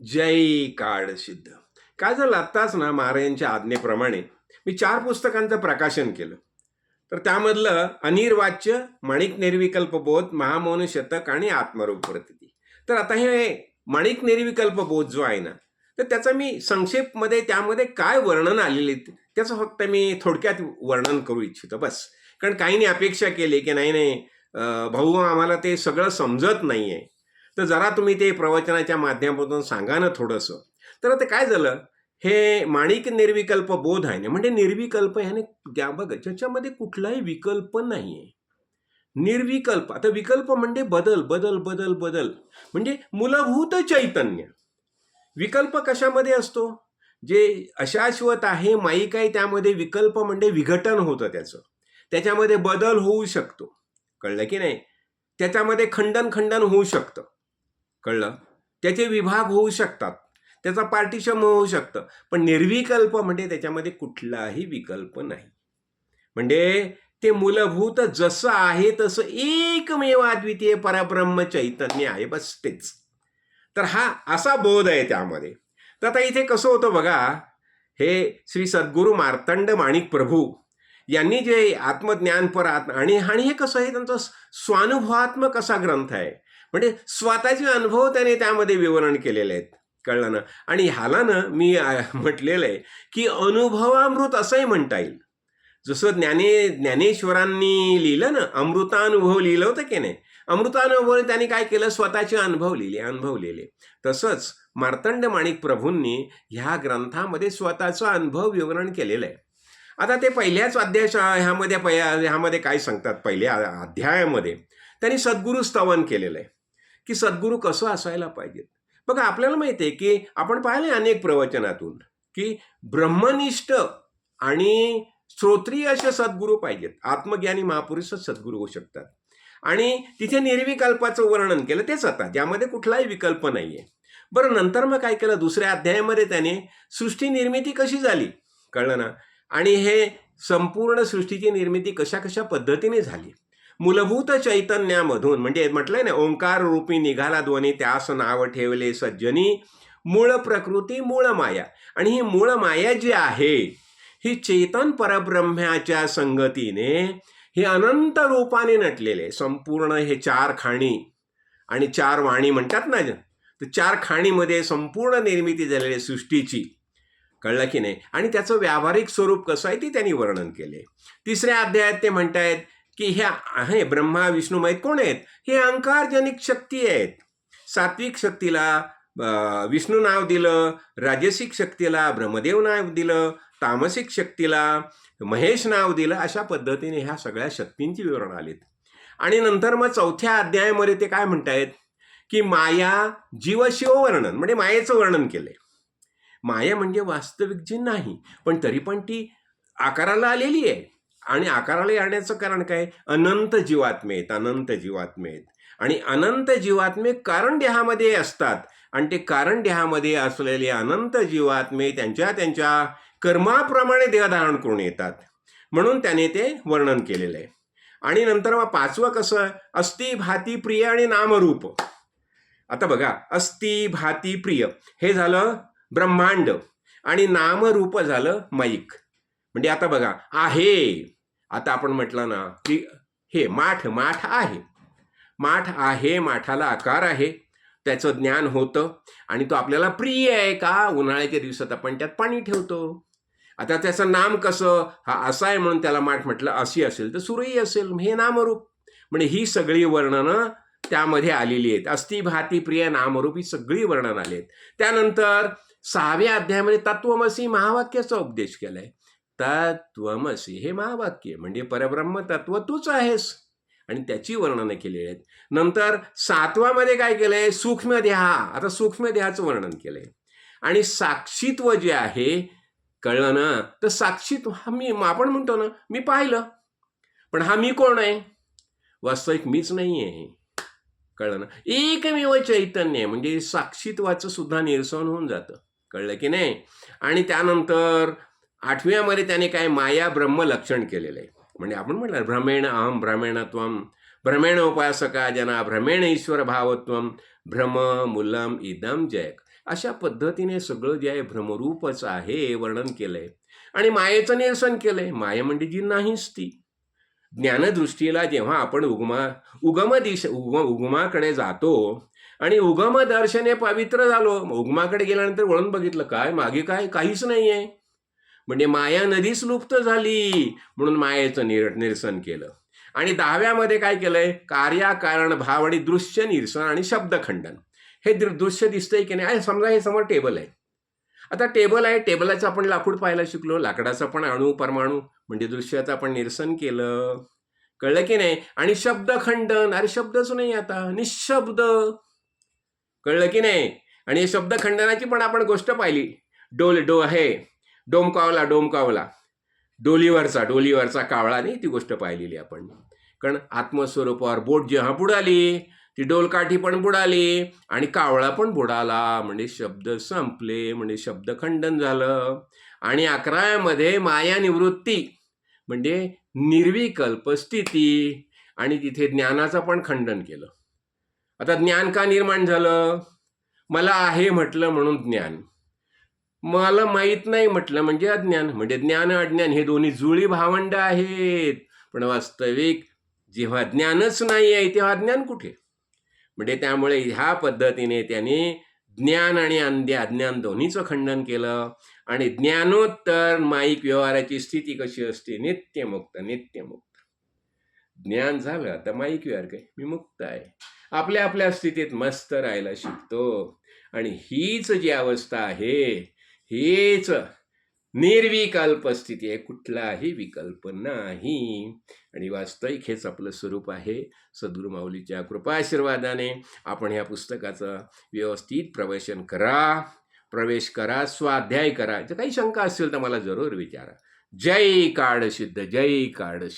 जय काळ सिद्ध. काय झालं? आत्ताच ना महाराजांच्या आज्ञेप्रमाणे मी चार पुस्तकांचं प्रकाशन केलं. तर त्यामधलं अनिर्वाच्य माणिक निर्विकल्प बोध महामौन शतक आणि आत्मरूप प्रतिती. तर आता हे माणिक निर्विकल्प बोध जो आहे ना तर त्याचं मी संक्षेपमध्ये त्यामध्ये काय वर्णन आलेले त्याचं फक्त मी थोडक्यात वर्णन करू इच्छितो. बस. कारण काहींनी अपेक्षा केली की नाही नाही भाऊ आम्हाला ते सगळं समजत नाही आहे तर जरा तुम्ही ते प्रवचनाच्या माध्यमातून सांगा ना थोडंसं. तर ते काय झालं? हे माणिक निर्विकल्प बोध आहे ना म्हणजे निर्विकल्प ह्याने त्या बघ ज्याच्यामध्ये कुठलाही विकल्प नाही आहे निर्विकल्प आता विकल्प म्हणजे बदल बदल बदल बदल. म्हणजे मूलभूत चैतन्य. विकल्प कशामध्ये असतो? जे अशाश्वत आहे माईक आहे त्यामध्ये विकल्प म्हणजे विघटन होतं त्याचं. त्याच्यामध्ये बदल होऊ शकतो. कळलं की नाही? त्याच्यामध्ये खंडन खंडन होऊ शकतं. कळलं? त्याचे विभाग होऊ शकतात. त्याचा पार्टिशम होऊ शकतं. पण निर्विकल्प म्हणजे त्याच्यामध्ये कुठलाही विकल्प नाही. म्हणजे ते मूलभूत जसं आहे तसं एकमेव अद्वितीय परब्रह्म चैतन्य आहे. बस तेच. तर हा असा बोध आहे त्यामध्ये. तर आता इथे कसं होतं बघा हे श्री सद्गुरू मार्तंड माणिक प्रभू यांनी जे आत्मज्ञानपर आत्म आणि आणि हे कसं आहे? त्यांचा स्वानुभवात्मक असा ग्रंथ आहे. म्हणजे स्वतःचे अनुभव त्याने त्यामध्ये विवरण केलेले आहेत. कळलं ना? आणि ह्याला ना मी म्हटलेलं आहे की अनुभवामृत असंही म्हणता येईल. जसं ज्ञाने ज्ञानेश्वरांनी लिहिलं ना अमृतानुभव लिहिलं होतं की नाही? अमृतानुभव त्यांनी काय केलं? स्वतःचे अनुभव लिहिले अनुभव लिहिले. तसंच मार्तंड माणिक प्रभूंनी ह्या ग्रंथामध्ये स्वतःचा अनुभव विवरण केलेलं आहे. आता ते पहिल्याच अध्याय ह्यामध्ये पहिल्या ह्यामध्ये काय सांगतात? पहिल्या अध्यायामध्ये त्यांनी सद्गुरू स्तवन केलेलं आहे. की सद्गुरू कसं असायला पाहिजेत? बघा आपल्याला माहिती आहे की आपण पाहिले अनेक प्रवचनातून की ब्रह्मनिष्ठ आणि श्रोत्रिय असे सद्गुरू पाहिजेत. आत्मज्ञानी महापुरुषच सद्गुरू होऊ शकतात. आणि तिथे निर्विकल्पाचं वर्णन केलं तेच आता ज्यामध्ये कुठलाही विकल्प नाही आहे बरं नंतर मग काय केलं? दुसऱ्या अध्यायामध्ये त्याने सृष्टी निर्मिती कशी झाली? कळलं ना? आणि हे संपूर्ण सृष्टीची निर्मिती कशा कशा पद्धतीने झाली? मूलभूत चैतन्यामधून म्हणजे म्हटलंय ना ओंकार रूपी निघाला ध्वनी त्यास नाव ठेवले सज्जनी मूळ प्रकृती मूळ माया. आणि ही मूळ माया जी आहे ही चेतन परब्रह्म्याच्या संगतीने हे अनंत रूपाने नटलेले संपूर्ण हे चार खाणी आणि चार वाणी म्हणतात ना तर चार खाणीमध्ये संपूर्ण निर्मिती झालेली सृष्टीची. कळलं की नाही? आणि त्याचं व्यावहारिक स्वरूप कसं आहे ते त्यांनी वर्णन केले. तिसऱ्या अध्यायात ते म्हणतायत की ह्या हे ब्रह्मा विष्णू माहीत कोण आहेत? हे अंकारजनिक शक्ती आहेत. सात्विक शक्तीला विष्णू नाव दिलं राजसिक शक्तीला ब्रह्मदेव नाव दिलं तामसिक शक्तीला महेश नाव दिलं अशा पद्धतीने ह्या सगळ्या शक्तींची विवरण आलीत. आणि नंतर मग चौथ्या अध्यायामध्ये ते काय म्हणतायत? की माया जीवशिव वर्णन म्हणजे मायेचं वर्णन केलंय. माया म्हणजे वास्तविक जी नाही पण तरी पण ती आकाराला आलेली आहे. आणि आकाराला येण्याचं कारण काय? अनंत जीवात्मेत अनंत जीवात्मेत आणि अनंत जीवात्मे कारण देहामध्ये असतात. आणि ते कारण देहामध्ये असलेले अनंत जीवात्मे त्यांच्या त्यांच्या कर्माप्रमाणे देहधारण करून येतात. म्हणून त्याने ते वर्णन केलेलं आहे. आणि नंतर मग पाचवं कसं? अस्ति भाती प्रिय आणि नामरूप. आता बघा अस्ति भाती प्रिय. हे झालं ब्रह्मांड. आणि नामरूप झालं मैक म्हणजे आता बघा आहे. आता आपण म्हटलं ना की हे माठ माठ आहे. माठ आहे माठाला आकार आहे. त्याचं ज्ञान होतं आणि तो आपल्याला प्रिय आहे का? उन्हाळ्याच्या दिवसात आपण त्यात पाणी ठेवतो. आता त्याचं नाम कसं? हा असा आहे म्हणून त्याला माठ म्हटलं अशी असेल तर सुरई असेल हे नामरूप. म्हणजे ही सगळी वर्णनं त्यामध्ये आलेली आहेत. अस्थिभाती प्रिय नामरूप ही सगळी वर्णन आली आहेत त्यानंतर सहाव्या अध्यायामध्ये तत्वमसी महावाक्याचा उपदेश केला आहे तत्वमसी हे महावाक्य. म्हणजे परब्रह्म तत्व तूच आहेस. आणि त्याची वर्णनं केलेली आहेत. नंतर सातवामध्ये काय केलंय? सूक्ष्म देहा. आता सूक्ष्म देहाचं वर्णन केलंय. आणि साक्षीत्व जे आहे कळलं ना? तर साक्षीत्व हा मी आपण म्हणतो ना मी पाहिलं. पण हा मी कोण आहे? वास्तविक मीच नाही आहे कळलं ना? एकमेव चैतन्य आहे म्हणजे साक्षीत्वाचं सुद्धा निरसन होऊन जातं. कळलं की नाही? आणि त्यानंतर आठव्यामध्ये त्याने काय माया ब्रह्म लक्षण केलेलं. आहे म्हणजे आपण म्हटलं भ्रमेण अहम भ्रमेणत्वम भ्रमेण उपासका जना भ्रमेण ईश्वर भावत्वम भ्रम मूलम इदम जयक. अशा पद्धतीने सगळं जे आहे भ्रमरूपच आहे वर्णन केलंय. आणि मायेचं निरसन केलंय. माया म्हणजे जी नाहीच ती ज्ञानदृष्टीला जेव्हा आपण उगमा उगम दिश उगम उगमाकडे जातो आणि उगम दर्शने पवित्र झालो उगमाकडे गेल्यानंतर वळून बघितलं काय मागे काय काहीच नाही आहे म्हणजे माया नदीच लुप्त झाली म्हणून मायेचं निर निरसन केलं. आणि दहाव्यामध्ये काय केलंय? कार्याकारण भाव आणि दृश्य निरसन आणि शब्दखंडन. हे दृ- दृश्य दिसतंय की नाही? समजा हे समोर टेबल आहे. आता टेबल आहे टेबलाचं आपण लाकूड पाहायला शिकलो लाकडाचं पण अणू परमाणू म्हणजे दृश्याचं आपण निरसन केलं. कळलं की नाही? आणि शब्दखंडन अरे शब्दच नाही आता निशब्द. कळलं की नाही? आणि शब्दखंडनाची पण आपण गोष्ट पाहिली. डोल डो आहे डोमकावला डोमकावला. डोलीवरचा डोलीवरचा कावळा नाही ती गोष्ट पाहिलेली आपण. कारण आत्मस्वरूपावर बोट जेव्हा बुडाली ती डोलकाठी पण बुडाली आणि कावळा पण बुडाला. म्हणजे शब्द संपले म्हणजे शब्द खंडन झालं. आणि अकराव्यामध्ये माया निवृत्ती म्हणजे निर्विकल्प स्थिती आणि तिथे ज्ञानाचं पण खंडन केलं. आता ज्ञान का निर्माण झालं? मला आहे म्हटलं म्हणून ज्ञान. मला माहीत नाही म्हटलं म्हणजे अज्ञान म्हणजे ज्ञान अज्ञान हे दोन्ही जुळी भावंड आहेत. पण वास्तविक जेव्हा ज्ञानच नाही आहे तेव्हा अज्ञान कुठे? म्हणजे त्यामुळे ह्या पद्धतीने त्याने ज्ञान आणि अंध्य अज्ञान दोन्हीचं खंडन केलं. आणि ज्ञानोत्तर माईक व्यवहाराची स्थिती कशी असते? नित्यमुक्त नित्यमुक्त. ज्ञान झालं आता माईक व्यवहार काय? मी मुक्त आहे. आपल्या आपल्या स्थितीत मस्त राहायला शिकतो. आणि हीच जी अवस्था आहे हीच निर्विकल्प स्थिती आहे. कुठलाही विकल्प नाही. आणि वास्तविक हेच आपलं स्वरूप आहे. सद्गुरुमाऊलीच्या कृपाशीर्वादाने आपण ह्या पुस्तकाचं व्यवस्थित प्रवेशन करा. प्रवेश करा स्वाध्याय करा. जर काही शंका असेल तर मला जरूर विचारा. जय काळ सिद्ध जय काळ